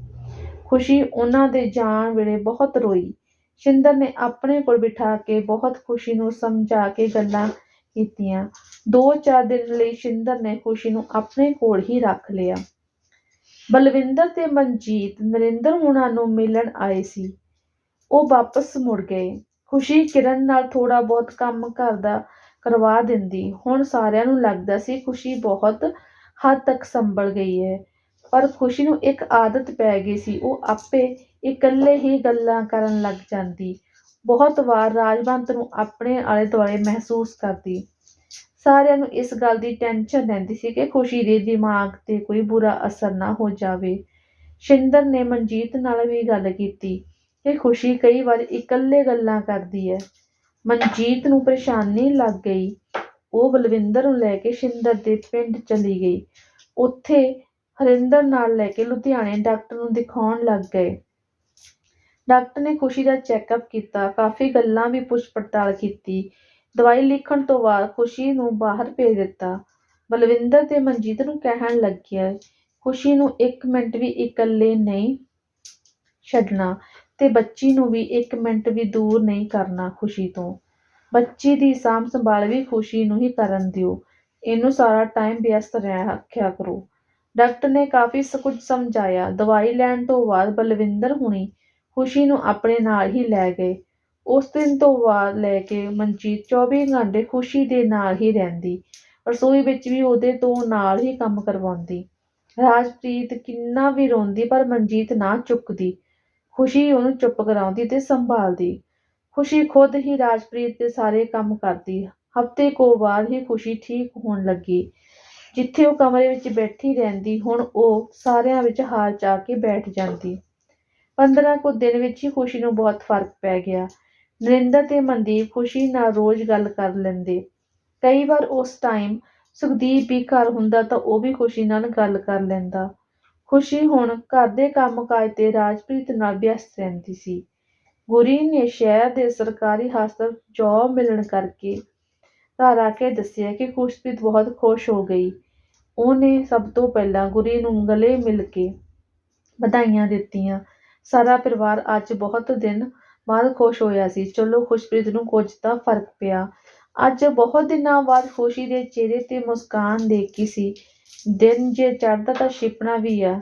ਖੁਸ਼ੀ ਉਹਨਾਂ ਦੇ ਜਾਣ ਵੇਲੇ ਬਹੁਤ ਰੋਈ। ਸ਼ਿੰਦਰ ਨੇ ਆਪਣੇ ਕੋਲ ਬਿਠਾ ਕੇ ਬਹੁਤ ਖੁਸ਼ੀ ਨੂੰ ਸਮਝਾ ਕੇ ਗੱਲਾਂ ਕੀਤੀਆਂ। ਦੋ ਚਾਰ ਦਿਨ ਲਈ ਸ਼ਿੰਦਰ ਨੇ ਖੁਸ਼ੀ ਨੂੰ ਆਪਣੇ ਕੋਲ ਹੀ ਰੱਖ ਲਿਆ। ਬਲਵਿੰਦਰ ਤੇ ਮਨਜੀਤ ਨਰਿੰਦਰ ਹੁਣਾਂ ਨੂੰ ਮਿਲਣ ਆਏ ਸੀ। ਉਹ ਵਾਪਸ ਮੁੜ ਗਏ। ਖੁਸ਼ੀ ਕਿਰਨ ਨਾਲ ਥੋੜਾ ਬਹੁਤ ਕੰਮ ਕਰਦਾ ਕਰਵਾ ਦਿੰਦੀ। ਹੁਣ ਸਾਰਿਆਂ ਨੂੰ ਲੱਗਦਾ ਸੀ ਖੁਸ਼ੀ ਬਹੁਤ ਹੱਦ ਤੱਕ ਸੰਭਲ ਗਈ ਹੈ। ਪਰ ਖੁਸ਼ੀ ਨੂੰ ਇੱਕ ਆਦਤ ਪੈ ਗਈ ਸੀ। ਉਹ ਆਪੇ ਇਕੱਲੇ ਹੀ ਗੱਲਾਂ ਕਰਨ ਲੱਗ ਜਾਂਦੀ। ਬਹੁਤ ਵਾਰ ਰਾਜਵੰਤ ਨੂੰ ਆਪਣੇ ਆਲੇ ਦੁਆਲੇ ਮਹਿਸੂਸ ਕਰਦੀ। ਸਾਰਿਆਂ ਨੂੰ ਇਸ ਗੱਲ ਦੀ ਟੈਨਸ਼ਨ ਰਹਿੰਦੀ ਸੀ ਕਿ ਖੁਸ਼ੀ ਦੇ ਦਿਮਾਗ ਤੇ ਕੋਈ ਬੁਰਾ ਅਸਰ ਨਾ ਹੋ ਜਾਵੇ। ਸ਼ਿੰਦਰ ਨੇ ਮਨਜੀਤ ਨਾਲ ਵੀ ਗੱਲ ਕੀਤੀ ਕਿ ਖੁਸ਼ੀ ਕਈ ਵਾਰ ਇਕੱਲੇ ਗੱਲਾਂ ਕਰਦੀ ਹੈ। ਮਨਜੀਤ ਨੂੰ ਪਰੇਸ਼ਾਨੀ ਲੱਗ ਗਈ। ਉਹ ਬਲਵਿੰਦਰ ਨੂੰ ਲੈ ਕੇ ਸ਼ਿੰਦਰ ਦੇ ਪਿੰਡ ਚਲੀ ਗਈ। ਉੱਥੇ ਹਰਿੰਦਰ ਨਾਲ ਲੈ ਕੇ ਲੁਧਿਆਣੇ ਡਾਕਟਰ ਨੂੰ ਦਿਖਾਉਣ ਲੱਗ ਗਏ। ਡਾਕਟਰ ਨੇ ਖੁਸ਼ੀ ਦਾ ਚੈੱਕਅਪ ਕੀਤਾ, ਕਾਫੀ ਗੱਲਾਂ ਵੀ ਪੁੱਛ ਪੜਤਾਲ ਕੀਤੀ। ਦਵਾਈ ਲਿਖਣ ਤੋਂ ਬਾਅਦ ਖੁਸ਼ੀ ਨੂੰ ਬਾਹਰ ਭੇਜ ਦਿੱਤਾ। ਬਲਵਿੰਦਰ ਤੇ ਮਨਜੀਤ ਨੂੰ ਕਹਿਣ ਲੱਗਿਆ, ਖੁਸ਼ੀ ਨੂੰ ਇੱਕ ਮਿੰਟ ਵੀ ਇਕੱਲੇ ਨਹੀਂ ਛੱਡਣਾ ਤੇ ਬੱਚੀ ਨੂੰ ਵੀ ਇੱਕ ਮਿੰਟ ਵੀ ਦੂਰ ਨਹੀਂ ਕਰਨਾ ਖੁਸ਼ੀ ਤੋਂ। ਬੱਚੀ ਦੀ ਸਾਂਭ ਸੰਭਾਲ ਵੀ ਖੁਸ਼ੀ ਨੂੰ ਹੀ ਕਰਨ ਦਿਓ। ਇਹਨੂੰ ਸਾਰਾ ਟਾਈਮ ਵਿਅਸਤ ਰਹਿ ਰੱਖਿਆ ਕਰੋ। ਡਾਕਟਰ ਨੇ ਕਾਫੀ ਸ ਕੁਝ ਸਮਝਾਇਆ। ਦਵਾਈ ਲੈਣ ਤੋਂ ਬਾਅਦ ਬਲਵਿੰਦਰ ਹੁਣੀ ਖੁਸ਼ੀ ਨੂੰ ਆਪਣੇ ਨਾਲ ਹੀ ਲੈ ਗਏ। ਉਸ ਦਿਨ ਤੋਂ ਬਾਅਦ ਲੈ ਕੇ ਮਨਜੀਤ 24 ਘੰਟੇ ਖੁਸ਼ੀ ਦੇ ਨਾਲ ਹੀ ਰਹਿੰਦੀ। ਰਸੋਈ ਵਿੱਚ ਵੀ ਉਹਦੇ ਤੋਂ ਨਾਲ ਹੀ ਕੰਮ ਕਰਵਾਉਂਦੀ। ਰਾਜਪ੍ਰੀਤ ਕਿੰਨਾ ਵੀ ਰੋਂਦੀ, ਪਰ ਮਨਜੀਤ ਨਾ ਚੁੱਕਦੀ। ਖੁਸ਼ੀ ਉਹਨੂੰ ਚੁੱਪ ਕਰਾਉਂਦੀ ਤੇ ਸੰਭਾਲਦੀ। ਖੁਸ਼ੀ ਖੁਦ ਹੀ ਰਾਜਪ੍ਰੀਤ ਦੇ ਸਾਰੇ ਕੰਮ ਕਰਦੀ। ਹਫ਼ਤੇ ਕੋ ਬਾਅਦ ਹੀ ਖੁਸ਼ੀ ਠੀਕ ਹੋਣ ਲੱਗੀ। ਜਿੱਥੇ ਉਹ ਕਮਰੇ ਵਿੱਚ ਬੈਠੀ ਰਹਿੰਦੀ, ਹੁਣ ਉਹ ਸਾਰਿਆਂ ਵਿੱਚ ਹਾਰ ਚਾ ਕੇ ਬੈਠ ਜਾਂਦੀ। ਪੰਦਰਾਂ ਕੁ ਦਿਨ ਵਿੱਚ ਹੀ ਖੁਸ਼ੀ ਨੂੰ ਬਹੁਤ ਫ਼ਰਕ ਪੈ ਗਿਆ। ਨਰਿੰਦਰ ਤੇ ਮਨਦੀਪ ਖੁਸ਼ੀ ਨਾਲ ਰੋਜ਼ ਗੱਲ ਕਰ ਲੈਂਦੇ। ਕਈ ਵਾਰ ਉਸ ਟਾਈਮ ਸੁਖਦੀਪ ਵੀ ਘਰ ਹੁੰਦਾ ਤਾਂ ਉਹ ਵੀ ਖੁਸ਼ੀ ਨਾਲ ਗੱਲ ਕਰ ਲੈਂਦਾ। ਖੁਸ਼ੀ ਹੁਣ ਘਰ ਦੇ ਕੰਮਕਾਜ ਤੇ ਰਾਜਪ੍ਰੀਤ ਨਾਲ ਵਿਅਸਤ ਰਹਿੰਦੀ ਸੀ। ਗੁਰੀ ਨੇ ਸ਼ਹਿਰ ਦੇ ਸਰਕਾਰੀ ਹਸਪਤਾਲ ਜੌਬ ਮਿਲਣ ਕਰਕੇ ਘਰ ਆ ਕੇ ਦੱਸਿਆ ਕਿ ਖੁਸ਼ਪ੍ਰੀਤ ਬਹੁਤ ਖੁਸ਼ ਹੋ ਗਈ। ਉਹਨੇ ਸਭ ਤੋਂ ਪਹਿਲਾਂ ਗੁਰੀ ਨੂੰ ਗਲੇ ਮਿਲ ਕੇ ਵਧਾਈਆਂ ਦਿੱਤੀਆਂ। ਸਾਰਾ ਪਰਿਵਾਰ ਅੱਜ ਬਹੁਤ ਦਿਨ ਬਾਅਦ ਖੁਸ਼ ਹੋਇਆ ਸੀ। ਚਲੋ ਖੁਸ਼ਪ੍ਰੀਤ ਨੂੰ ਕੁਝ ਤਾਂ ਫ਼ਰਕ ਪਿਆ। ਅੱਜ ਬਹੁਤ ਦਿਨਾਂ ਬਾਅਦ ਖੁਸ਼ੀ ਦੇ ਚਿਹਰੇ ਤੇ ਮੁਸਕਾਨ ਦੇਖੀ ਸੀ। ਦਿਨ ਜੇ ਚੜ੍ਹਦਾ ਤਾਂ ਛਿਪਣਾ ਵੀ ਆ।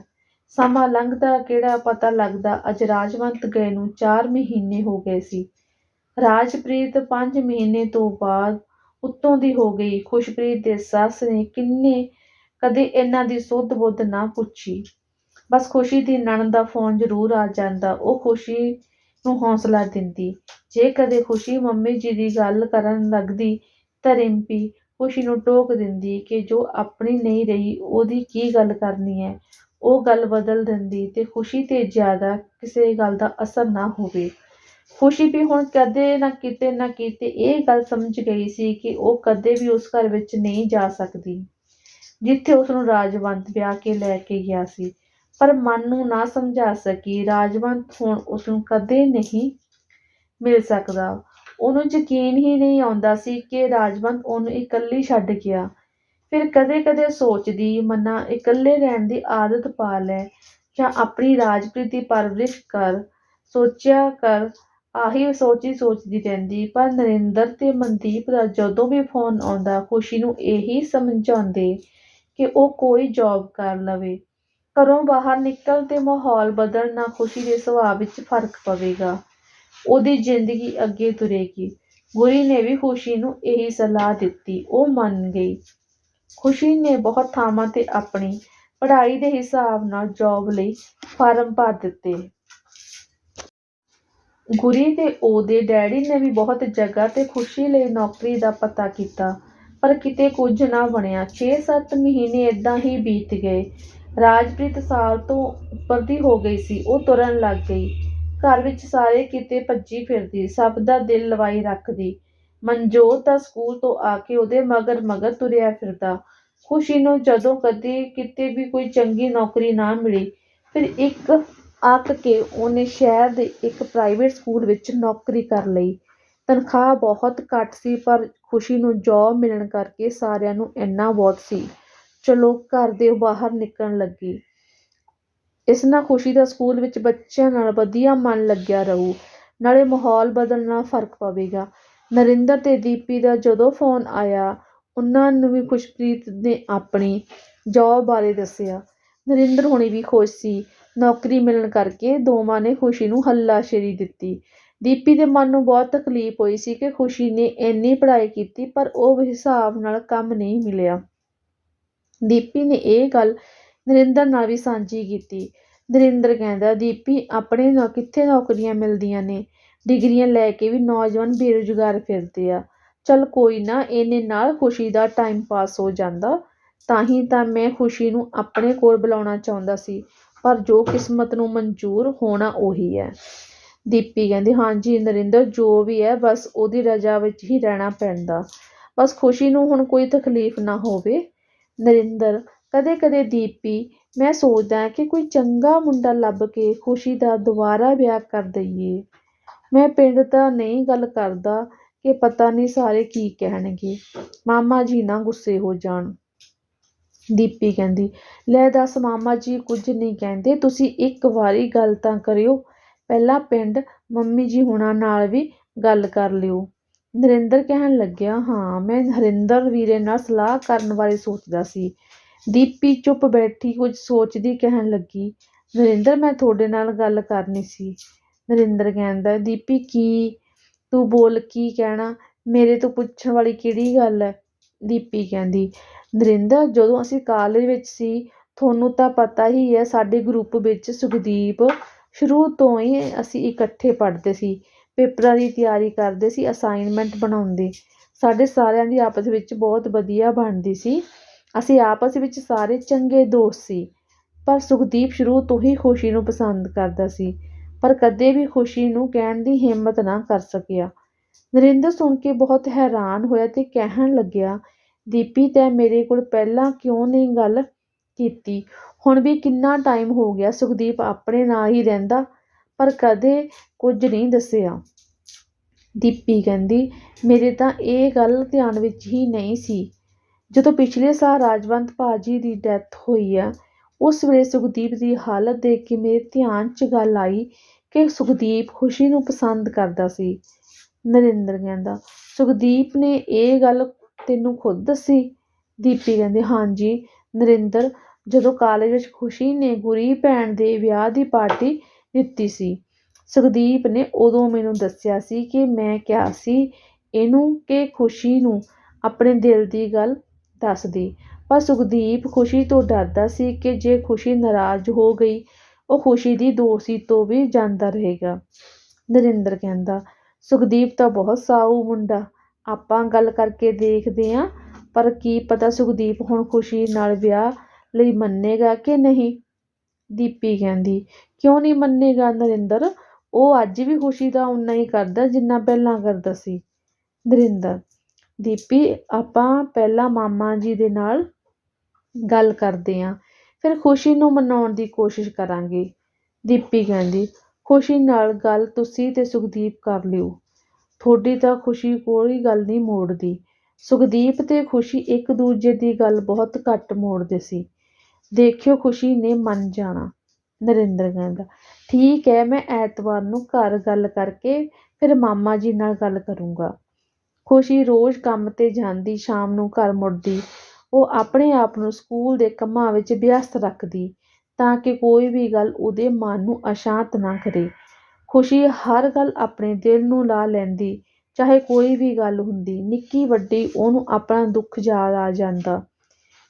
ਸਮਾਂ ਲੰਘਦਾ ਕਿਹੜਾ ਪਤਾ ਲੱਗਦਾ, ਅੱਜ ਰਾਜਵੰਤ ਗਏ ਨੂੰ 4 ਮਹੀਨੇ ਹੋ ਗਏ ਸੀ। ਰਾਜਪ੍ਰੀਤ 5 ਮਹੀਨੇ ਤੋਂ ਬਾਅਦ ਉੱਤੋਂ ਦੀ ਹੋ ਗਈ। ਖੁਸ਼ਪ੍ਰੀਤ ਦੇ ਸੱਸ ਨੇ ਕਿੰਨੇ ਕਦੇ ਇਹਨਾਂ ਦੀ ਸੁੱਧ ਬੁੱਧ ਨਾ ਪੁੱਛੀ। ਬਸ ਖੁਸ਼ੀ ਦੀ ਨਣਦ ਦਾ ਫੋਨ ਜ਼ਰੂਰ ਆ ਜਾਂਦਾ। ਉਹ ਖੁਸ਼ੀ ਨੂੰ ਹੌਸਲਾ ਦਿੰਦੀ। ਜੇ ਕਦੇ ਖੁਸ਼ੀ ਮੰਮੀ ਜੀ ਦੀ ਗੱਲ ਕਰਨ ਲੱਗਦੀ ਤਾਂ ਰਿੰਪੀ ਖੁਸ਼ੀ ਨੂੰ ਟੋਕ ਦਿੰਦੀ ਕਿ ਜੋ ਆਪਣੀ ਨਹੀਂ ਰਹੀ, ਉਹਦੀ ਕੀ ਗੱਲ ਕਰਨੀ ਹੈ? ਉਹ ਗੱਲ ਬਦਲ ਦਿੰਦੀ ਤੇ ਖੁਸ਼ੀ ਤੇ ਜ਼ਿਆਦਾ ਕਿਸੇ ਗੱਲ ਦਾ ਅਸਰ ਨਾ ਹੋਵੇ। ਖੁਸ਼ੀ ਵੀ ਹੁਣ ਕਦੇ ਨਾ ਕਿਤੇ ਨਾ ਕਿਤੇ ਇਹ ਗੱਲ ਸਮਝ ਗਈ ਸੀ ਕਿ ਉਹ ਕਦੇ ਵੀ ਉਸ ਘਰ ਵਿੱਚ ਨਹੀਂ ਜਾ ਸਕਦੀ। ਜਿੱਥੇ ਉਸ ਨੂੰ ਰਾਜਵੰਤ ਵਿਆਹ ਕੇ ਲੈ ਕੇ ਗਿਆ ਸੀ। ਪਰ ਮਨ ਨੂੰ ਨਾ ਸਮਝਾ ਸਕੀ, ਰਾਜਵੰਤ ਹੁਣ ਉਸ ਨੂੰ ਕਦੇ ਨਹੀਂ ਮਿਲ ਸਕਦਾ। ਉਹਨੂੰ ਯਕੀਨ ਹੀ ਨਹੀਂ ਆਉਂਦਾ ਸੀ ਕਿ ਰਾਜਵੰਤ ਉਹਨੂੰ ਇਕੱਲੀ ਛੱਡ ਗਿਆ। ਫਿਰ ਕਦੇ-ਕਦੇ ਸੋਚਦੀ, ਮਨਾ ਇਕੱਲੇ ਰਹਿਣ ਦੀ ਆਦਤ ਪਾ ਲੈ ਜਾਂ ਆਪਣੀ ਰਾਜਪ੍ਰੀਤ ਦੀ ਪਰਵਰਿਸ਼ ਕਰ, ਸੋਚਿਆ ਕਰ, ਆਹੀ ਸੋਚੀ ਸੋਚਦੀ ਰਹਿੰਦੀ। ਪਰ ਨਰਿੰਦਰ ਤੇ ਮਨਦੀਪ ਦਾ ਜਦੋਂ ਵੀ ਫੋਨ ਆਉਂਦਾ, ਖੁਸ਼ੀ ਨੂੰ ਇਹੀ ਸਮਝਾਉਂਦੇ ਕਿ ਉਹ ਕੋਈ ਜੌਬ ਕਰ ਲਵੇ। ਘਰੋਂ ਬਾਹਰ ਨਿਕਲ ਤੇ ਮਾਹੌਲ ਬਦਲਣ ਨਾਲ ਖੁਸ਼ੀ ਦੇ ਸੁਭਾਅ ਵਿੱਚ ਫ਼ਰਕ ਪਵੇਗਾ। ਉਹਦੀ ਜ਼ਿੰਦਗੀ ਅੱਗੇ ਤੁਰੇਗੀ। ਗੁਰੀ ਨੇ ਵੀ ਖੁਸ਼ੀ ਨੂੰ ਇਹੀ ਸਲਾਹ ਦਿੱਤੀ। ਉਹ ਮੰਨ ਗਈ। ਖੁਸ਼ੀ ਨੇ ਬਹੁਤ ਥਾਵਾਂ ਤੇ ਆਪਣੀ ਪੜ੍ਹਾਈ ਦੇ ਹਿਸਾਬ ਨਾਲ ਜੌਬ ਲਈ ਫਾਰਮ ਭਰ ਦਿੱਤੇ। ਗੁਰੀ ਤੇ ਉਹਦੇ ਡੈਡੀ ਨੇ ਵੀ ਬਹੁਤ ਜਗ੍ਹਾ ਤੇ ਖੁਸ਼ੀ ਲਈ ਨੌਕਰੀ ਦਾ ਪਤਾ ਕੀਤਾ, ਪਰ ਕਿਤੇ ਕੁਝ ਨਾ ਬਣਿਆ। 6-7 ਮਹੀਨੇ ਏਦਾਂ ਹੀ ਬੀਤ ਗਏ। ਰਾਜਪ੍ਰੀਤ ਸਾਲ ਤੋਂ ਉੱਪਰ ਦੀ ਹੋ ਗਈ ਸੀ। ਉਹ ਤੁਰਨ ਲੱਗ ਗਈ। ਘਰ ਵਿੱਚ ਸਾਰੇ ਕਿਤੇ ਭੱਜੀ ਫਿਰਦੀ, ਸਭ ਦਾ ਦਿਲ ਲਵਾਈ ਰੱਖਦੀ। ਮਨਜੋਤ ਤਾਂ ਸਕੂਲ ਤੋਂ ਆ ਕੇ ਉਹਦੇ ਮਗਰ ਮਗਰ ਤੁਰਿਆ ਫਿਰਦਾ। ਖੁਸ਼ੀ ਨੂੰ ਜਦੋਂ ਕਦੇ ਕਿਤੇ ਵੀ ਕੋਈ ਚੰਗੀ ਨੌਕਰੀ ਨਾ ਮਿਲੀ, ਫਿਰ ਇੱਕ ਅੱਕ ਕੇ ਉਹਨੇ ਸ਼ਹਿਰ ਦੇ ਇੱਕ ਪ੍ਰਾਈਵੇਟ ਸਕੂਲ ਵਿੱਚ ਨੌਕਰੀ ਕਰ ਲਈ। ਤਨਖਾਹ ਬਹੁਤ ਘੱਟ ਸੀ, ਪਰ ਖੁਸ਼ੀ ਨੂੰ ਜੌਬ ਮਿਲਣ ਕਰਕੇ ਸਾਰਿਆਂ ਨੂੰ ਇੰਨਾ ਬਹੁਤ ਸੀ। ਚਲੋ ਘਰ ਦੇ ਬਾਹਰ ਨਿਕਲਣ ਲੱਗੀ। ਇਸ ਨਾਲ ਖੁਸ਼ੀ ਦਾ ਸਕੂਲ ਵਿੱਚ ਬੱਚਿਆਂ ਨਾਲ ਵਧੀਆ ਮਨ ਲੱਗਿਆ ਰਹੂ। ਨਾਲੇ ਮਾਹੌਲ ਬਦਲਣ ਨਾਲ ਫ਼ਰਕ ਪਵੇਗਾ। ਨਰਿੰਦਰ ਤੇ ਦੀਪੀ ਦਾ ਜਦੋਂ ਫੋਨ ਆਇਆ, ਉਹਨਾਂ ਨੂੰ ਵੀ ਖੁਸ਼ਪ੍ਰੀਤ ਨੇ ਆਪਣੀ ਜੌਬ ਬਾਰੇ ਦੱਸਿਆ। ਨਰਿੰਦਰ ਹੁਣੀ ਵੀ ਖੁਸ਼ ਸੀ। ਨੌਕਰੀ ਮਿਲਣ ਕਰਕੇ ਦੋਵਾਂ ਨੇ ਖੁਸ਼ੀ ਨੂੰ ਹੱਲਾਸ਼ੇਰੀ ਦਿੱਤੀ। ਦੀਪੀ ਦੇ ਮਨ ਨੂੰ ਬਹੁਤ ਤਕਲੀਫ ਹੋਈ ਸੀ ਕਿ ਖੁਸ਼ੀ ਨੇ ਇੰਨੀ ਪੜ੍ਹਾਈ ਕੀਤੀ, ਪਰ ਉਹ ਹਿਸਾਬ ਨਾਲ ਕੰਮ ਨਹੀਂ ਮਿਲਿਆ। ਦੀਪੀ ਨੇ ਇਹ ਗੱਲ ਨਰਿੰਦਰ ਨਾਲ ਵੀ ਸਾਂਝੀ ਕੀਤੀ। ਨਰਿੰਦਰ ਕਹਿੰਦਾ, ਦੀਪੀ, ਆਪਣੇ ਨਾਲ ਕਿੱਥੇ ਨੌਕਰੀਆਂ ਮਿਲਦੀਆਂ ਨੇ? ਡਿਗਰੀਆਂ ਲੈ ਕੇ ਵੀ ਨੌਜਵਾਨ ਬੇਰੁਜ਼ਗਾਰ ਫਿਰਦੇ ਆ। ਚੱਲ ਕੋਈ ਨਾ, ਇਹਨੇ ਨਾਲ ਖੁਸ਼ੀ ਦਾ ਟਾਈਮ ਪਾਸ ਹੋ ਜਾਂਦਾ। ਤਾਂ ਹੀ ਤਾਂ ਮੈਂ ਖੁਸ਼ੀ ਨੂੰ ਆਪਣੇ ਕੋਲ ਬੁਲਾਉਣਾ ਚਾਹੁੰਦਾ ਸੀ, ਪਰ ਜੋ ਕਿਸਮਤ ਨੂੰ ਮਨਜ਼ੂਰ ਹੋਣਾ ਉਹੀ ਹੈ। ਦੀਪੀ ਕਹਿੰਦੀ, ਹਾਂਜੀ ਨਰਿੰਦਰ, ਜੋ ਵੀ ਹੈ, ਬਸ ਉਹਦੀ ਰਜ਼ਾ ਵਿੱਚ ਹੀ ਰਹਿਣਾ ਪੈਂਦਾ। ਬਸ ਖੁਸ਼ੀ ਨੂੰ ਹੁਣ ਕੋਈ ਤਕਲੀਫ ਨਾ ਹੋਵੇ। ਨਰਿੰਦਰ ਕਦੇ ਕਦੇ ਦੀਪੀ, ਮੈਂ ਸੋਚਦਾ ਕਿ ਕੋਈ ਚੰਗਾ ਮੁੰਡਾ ਲੱਭ ਕੇ ਖੁਸ਼ੀ ਦਾ ਦੁਬਾਰਾ ਵਿਆਹ ਕਰ ਦਈਏ। ਮੈਂ ਪਿੰਡ ਤਾਂ ਨਹੀਂ ਗੱਲ ਕਰਦਾ ਕਿ ਪਤਾ ਨਹੀਂ ਸਾਰੇ ਕੀ ਕਹਿਣਗੇ। ਮਾਮਾ ਜੀ ਨਾ ਗੁੱਸੇ ਹੋ ਜਾਣ। ਦੀਪੀ ਕਹਿੰਦੀ, ਲੈ ਦੱਸ ਮਾਮਾ ਜੀ, ਕੁਝ ਨਹੀਂ ਕਹਿੰਦੇ। ਤੁਸੀਂ ਇੱਕ ਵਾਰੀ ਗੱਲ ਤਾਂ ਕਰਿਓ। ਪਹਿਲਾਂ ਪਿੰਡ, ਮੰਮੀ ਜੀ ਹੁਣਾਂ ਨਾਲ ਵੀ ਗੱਲ ਕਰ ਲਿਓ। ਨਰਿੰਦਰ ਕਹਿਣ ਲੱਗਿਆ, ਹਾਂ, ਮੈਂ ਹਰਿੰਦਰ ਵੀਰੇ ਨਾਲ ਸਲਾਹ ਕਰਨ ਬਾਰੇ ਸੋਚਦਾ ਸੀ। ਦੀਪੀ ਚੁੱਪ ਬੈਠੀ ਕੁਝ ਸੋਚਦੀ ਕਹਿਣ ਲੱਗੀ, ਨਰਿੰਦਰ, ਮੈਂ ਤੁਹਾਡੇ ਨਾਲ ਗੱਲ ਕਰਨੀ ਸੀ। ਨਰਿੰਦਰ ਕਹਿੰਦਾ, ਦੀਪੀ, ਕੀ ਤੂੰ ਬੋਲ, ਕੀ ਕਹਿਣਾ? ਮੇਰੇ ਤੋਂ ਪੁੱਛਣ ਵਾਲੀ ਕਿਹੜੀ ਗੱਲ ਹੈ? ਦੀਪੀ ਕਹਿੰਦੀ, ਨਰਿੰਦਰ, ਜਦੋਂ ਅਸੀਂ ਕਾਲਜ ਵਿੱਚ ਸੀ, ਤੁਹਾਨੂੰ ਤਾਂ ਪਤਾ ਹੀ ਹੈ, ਸਾਡੇ ਗਰੁੱਪ ਵਿੱਚ ਸੁਖਦੀਪ ਸ਼ੁਰੂ ਤੋਂ ਹੀ ਅਸੀਂ ਇਕੱਠੇ ਪੜ੍ਹਦੇ ਸੀ। ਪੇਪਰਾਂ ਦੀ ਤਿਆਰੀ ਕਰਦੇ ਸੀ ਅਸਾਈਨਮੈਂਟ ਬਣਾਉਂਦੇ। ਸਾਡੇ ਸਾਰਿਆਂ ਦੀ ਆਪਸ ਵਿੱਚ ਬਹੁਤ ਵਧੀਆ ਬਣਦੀ ਸੀ। ਅਸੀਂ ਆਪਸ ਵਿੱਚ ਸਾਰੇ ਚੰਗੇ ਦੋਸਤ ਸੀ, ਪਰ ਸੁਖਦੀਪ ਸ਼ੁਰੂ ਤੋਂ ਹੀ ਖੁਸ਼ੀ ਨੂੰ ਪਸੰਦ ਕਰਦਾ ਸੀ, ਪਰ ਕਦੇ ਵੀ ਖੁਸ਼ੀ ਨੂੰ ਕਹਿਣ ਦੀ ਹਿੰਮਤ ਨਾ ਕਰ ਸਕਿਆ। ਨਰਿੰਦਰ ਸੁਣ ਕੇ ਬਹੁਤ ਹੈਰਾਨ ਹੋਇਆ ਤੇ ਕਹਿਣ ਲੱਗਿਆ, ਦੀਪੀ, ਤੈ ਮੇਰੇ ਕੋਲ ਪਹਿਲਾਂ ਕਿਉਂ ਨਹੀਂ ਗੱਲ ਕੀਤੀ? ਹੁਣ ਵੀ ਕਿੰਨਾ ਟਾਈਮ ਹੋ ਗਿਆ, ਸੁਖਦੀਪ ਆਪਣੇ ਨਾਲ ਹੀ ਰਹਿੰਦਾ ਪਰ ਕਦੇ ਕੁਝ ਨਹੀਂ ਦੱਸਿਆ। ਦੀਪੀ ਕਹਿੰਦੀ, ਮੇਰੇ ਤਾਂ ਇਹ ਗੱਲ ਧਿਆਨ ਵਿੱਚ ਹੀ ਨਹੀਂ ਸੀ। ਜਦੋਂ ਪਿਛਲੇ ਸਾਲ ਰਾਜਵੰਤ ਭਾਜੀ ਦੀ ਡੈਥ ਹੋਈ ਆ, ਉਸ ਵੇਲੇ ਸੁਖਦੀਪ ਦੀ ਹਾਲਤ ਦੇਖ ਕੇ ਮੇਰੇ ਧਿਆਨ 'ਚ ਗੱਲ ਆਈ ਕਿ ਸੁਖਦੀਪ ਖੁਸ਼ੀ ਨੂੰ ਪਸੰਦ ਕਰਦਾ ਸੀ। ਨਰਿੰਦਰ ਕਹਿੰਦਾ, ਸੁਖਦੀਪ ਨੇ ਇਹ ਗੱਲ ਤੈਨੂੰ ਖੁਦ ਦੱਸੀ? ਦੀਪੀ ਕਹਿੰਦੀ, ਹਾਂਜੀ। ਨਰਿੰਦਰ, ਜਦੋਂ ਕਾਲਜ ਵਿੱਚ ਖੁਸ਼ੀ ਨੇ ਗੁਰੀ ਭੈਣ ਦੇ ਵਿਆਹ ਦੀ ਪਾਰਟੀ ਦਿੱਤੀ ਸੀ। ਸੁਖਦੀਪ ਨੇ ਉਦੋਂ ਮੈਨੂੰ ਦੱਸਿਆ ਸੀ ਕਿ ਮੈਂ ਕਿਹਾ ਸੀ, ਇਹਨੂੰ ਕਿ ਖੁਸ਼ੀ ਨੂੰ ਆਪਣੇ ਦਿਲ ਦੀ ਗੱਲ ਦੱਸ ਦੇ ਪਰ ਸੁਖਦੀਪ ਖੁਸ਼ੀ ਤੋਂ ਡਰਦਾ ਸੀ ਕਿ ਜੇ ਖੁਸ਼ੀ ਨਾਰਾਜ਼ ਹੋ ਗਈ, ਉਹ ਖੁਸ਼ੀ ਦੀ ਦੋਸਤੀ ਤੋਂ ਵੀ ਜਾਂਦਾ ਰਹੇਗਾ। ਨਰਿੰਦਰ ਕਹਿੰਦਾ, ਸੁਖਦੀਪ ਤਾਂ ਬਹੁਤ ਸਾਊ ਮੁੰਡਾ, ਆਪਾਂ ਗੱਲ ਕਰਕੇ ਦੇਖਦੇ ਆਂ, ਪਰ ਕੀ ਪਤਾ ਸੁਖਦੀਪ ਹੁਣ ਖੁਸ਼ੀ ਨਾਲ ਵਿਆਹ ਲਈ ਮੰਨੇਗਾ ਕਿ ਨਹੀਂ? ਦੀਪੀ ਕਹਿੰਦੀ ਕਿਉਂ ਨਹੀਂ ਮੰਨੇਗਾ ਨਰਿੰਦਰ? ਉਹ ਅੱਜ ਵੀ ਖੁਸ਼ੀ ਦਾ ਉਨਾ ਹੀ ਕਰਦਾ ਜਿੰਨਾ ਪਹਿਲਾਂ ਕਰਦਾ ਸੀ। ਨਰਿੰਦਰ, ਦੀਪੀ, ਆਪਾਂ ਪਹਿਲਾਂ ਮਾਮਾ ਜੀ ਦੇ ਨਾਲ ਗੱਲ ਕਰਦੇ ਆਂ, ਫਿਰ ਖੁਸ਼ੀ ਨੂੰ ਮਨਾਉਣ ਦੀ ਕੋਸ਼ਿਸ਼ ਕਰਾਂਗੇ। ਦੀਪੀ ਕਹਿੰਦੀ, ਖੁਸ਼ੀ ਨਾਲ ਗੱਲ ਤੁਸੀਂ ਤੇ ਸੁਖਦੀਪ ਕਰ ਲਿਓ। ਤੁਹਾਡੀ ਤਾਂ ਖੁਸ਼ੀ ਕੋਈ ਗੱਲ ਨਹੀਂ ਮੋੜਦੀ। ਸੁਖਦੀਪ ਤੇ ਖੁਸ਼ੀ ਇੱਕ ਦੂਜੇ ਦੀ ਗੱਲ ਬਹੁਤ ਘੱਟ ਮੋੜਦੇ ਸੀ। ਦੇਖਿਓ ਖੁਸ਼ੀ ਨੇ ਮੰਨ ਜਾਣਾ। ਨਰਿੰਦਰ ਕਹਿੰਦਾ, ਠੀਕ ਹੈ, ਮੈਂ ਐਤਵਾਰ ਨੂੰ ਘਰ ਗੱਲ ਕਰਕੇ ਫਿਰ ਮਾਮਾ ਜੀ ਨਾਲ ਗੱਲ ਕਰੂੰਗਾ। ਖੁਸ਼ੀ ਰੋਜ਼ ਕੰਮ ਤੇ ਜਾਂਦੀ, ਸ਼ਾਮ ਨੂੰ ਘਰ ਮੁੜਦੀ। ਉਹ ਆਪਣੇ ਆਪ ਨੂੰ ਸਕੂਲ ਦੇ ਕੰਮਾਂ ਵਿੱਚ ਵਿਅਸਤ ਰੱਖਦੀ, ਤਾਂ ਕਿ ਕੋਈ ਵੀ ਗੱਲ ਉਹਦੇ ਮਨ ਨੂੰ ਅਸ਼ਾਂਤ ਨਾ ਕਰੇ। ਖੁਸ਼ੀ ਹਰ ਗੱਲ ਆਪਣੇ ਦਿਲ ਨੂੰ ਲਾ ਲੈਂਦੀ, ਚਾਹੇ ਕੋਈ ਵੀ ਗੱਲ ਹੁੰਦੀ। ਨਿੱਕੀ ਵੱਡੀ ਉਹਨੂੰ ਆਪਣਾ ਦੁੱਖ ਯਾਦ ਆ ਜਾਂਦਾ।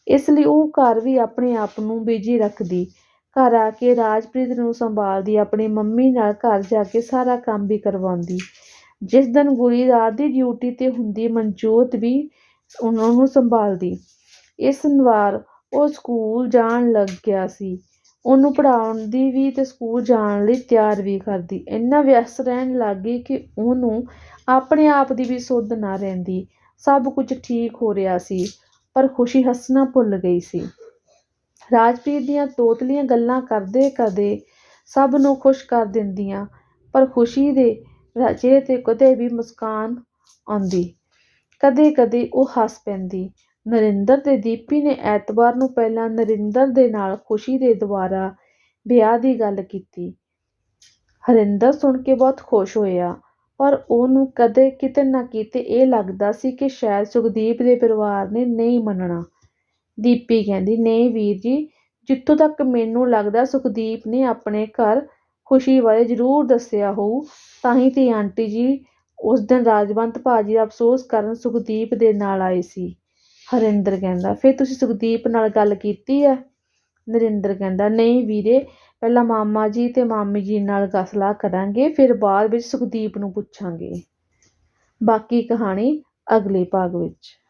ਇਸ ਲਈ ਉਹ ਘਰ ਵੀ ਆਪਣੇ ਆਪ ਨੂੰ ਬਿਜ਼ੀ ਰੱਖਦੀ। ਘਰ ਆ ਕੇ ਰਾਜਪ੍ਰੀਤ ਨੂੰ ਸੰਭਾਲਦੀ, ਆਪਣੀ ਮੰਮੀ ਨਾਲ ਘਰ ਜਾ ਕੇ ਸਾਰਾ ਕੰਮ ਵੀ ਕਰਵਾਉਂਦੀ। ਜਿਸ ਦਿਨ ਗੁਰੀ ਰਾਤ ਦੀ ਡਿਊਟੀ ਤੇ ਹੁੰਦੀ, ਮਨਜੋਤ ਵੀ ਉਹਨਾਂ ਨੂੰ ਸੰਭਾਲਦੀ। ਇਸ ਵਾਰ ਉਹ ਸਕੂਲ ਜਾਣ ਲੱਗ ਗਿਆ ਸੀ। ਉਹਨੂੰ ਪੜ੍ਹਾਉਣ ਦੀ ਵੀ ਤੇ ਸਕੂਲ ਜਾਣ ਲਈ ਤਿਆਰ ਵੀ ਕਰਦੀ। ਇੰਨਾ ਵਿਅਸਤ ਰਹਿਣ ਲੱਗ ਗਈ ਕਿ ਉਹਨੂੰ ਆਪਣੇ ਆਪ ਦੀ ਵੀ ਸੁੱਧ ਨਾ ਰਹਿੰਦੀ। ਸਭ ਕੁਝ ਠੀਕ ਹੋ ਰਿਹਾ ਸੀ, ਪਰ ਖੁਸ਼ੀ ਹੱਸਣਾ ਭੁੱਲ ਗਈ ਸੀ। ਰਾਜਪ੍ਰੀਤ ਦੀਆਂ ਤੋਤਲੀਆਂ ਗੱਲਾਂ ਕਰਦੇ ਕਰਦੇ ਸਭ ਨੂੰ ਖੁਸ਼ ਕਰ ਦਿੰਦੀਆਂ, ਪਰ ਖੁਸ਼ੀ ਦੇ ਚਿਹਰੇ ਤੇ ਕਦੇ ਵੀ ਮੁਸਕਾਨ ਆਉਂਦੀ। ਕਦੇ ਕਦੇ ਉਹ ਹੱਸ ਪੈਂਦੀ। ਨਰਿੰਦਰ ਤੇ ਦੀਪੀ ਨੇ ਐਤਵਾਰ ਨੂੰ ਪਹਿਲਾਂ ਨਰਿੰਦਰ ਦੇ ਨਾਲ ਖੁਸ਼ੀ ਦੇ ਦੁਆਰਾ ਵਿਆਹ ਦੀ ਗੱਲ ਕੀਤੀ। ਹਰਿੰਦਰ ਸੁਣ ਕੇ ਬਹੁਤ ਖੁਸ਼ ਹੋਇਆ, ਪਰ ਉਹਨੂੰ ਕਦੇ ਕਿਤੇ ਨਾ ਕਿਤੇ ਇਹ ਲੱਗਦਾ ਸੀ ਕਿ ਸ਼ਾਇਦ ਸੁਖਦੀਪ ਦੇ ਪਰਿਵਾਰ ਨੇ ਨਹੀਂ ਮੰਨਣਾ। ਦੀਪੀ ਕਹਿੰਦੀ, ਨਹੀਂ ਵੀਰ ਜੀ, ਜਿੱਥੋਂ ਤੱਕ ਮੈਨੂੰ ਲੱਗਦਾ ਸੁਖਦੀਪ ਨੇ ਆਪਣੇ ਘਰ ਖੁਸ਼ੀ ਬਾਰੇ ਜ਼ਰੂਰ ਦੱਸਿਆ ਹੋਊ, ਤਾਂ ਹੀ ਤੇ ਆਂਟੀ ਜੀ ਉਸ ਦਿਨ ਰਾਜਵੰਤ ਭਾਜੀ ਦਾ ਅਫਸੋਸ ਕਰਨ ਸੁਖਦੀਪ ਦੇ ਨਾਲ ਆਏ ਸੀ। ਹਰਿੰਦਰ ਕਹਿੰਦਾ, ਫਿਰ ਤੁਸੀਂ ਸੁਖਦੀਪ ਨਾਲ ਗੱਲ ਕੀਤੀ ਹੈ? ਨਰਿੰਦਰ ਕਹਿੰਦਾ, ਨਹੀਂ ਵੀਰੇ, ਪਹਿਲਾਂ ਮਾਮਾ ਜੀ ਤੇ ਮਾਮੀ ਜੀ ਨਾਲ ਸਲਾਹ ਕਰਾਂਗੇ, ਫਿਰ ਬਾਅਦ ਵਿੱਚ ਸੁਖਦੀਪ ਨੂੰ ਪੁੱਛਾਂਗੇ। ਬਾਕੀ ਕਹਾਣੀ ਅਗਲੇ ਭਾਗ ਵਿੱਚ।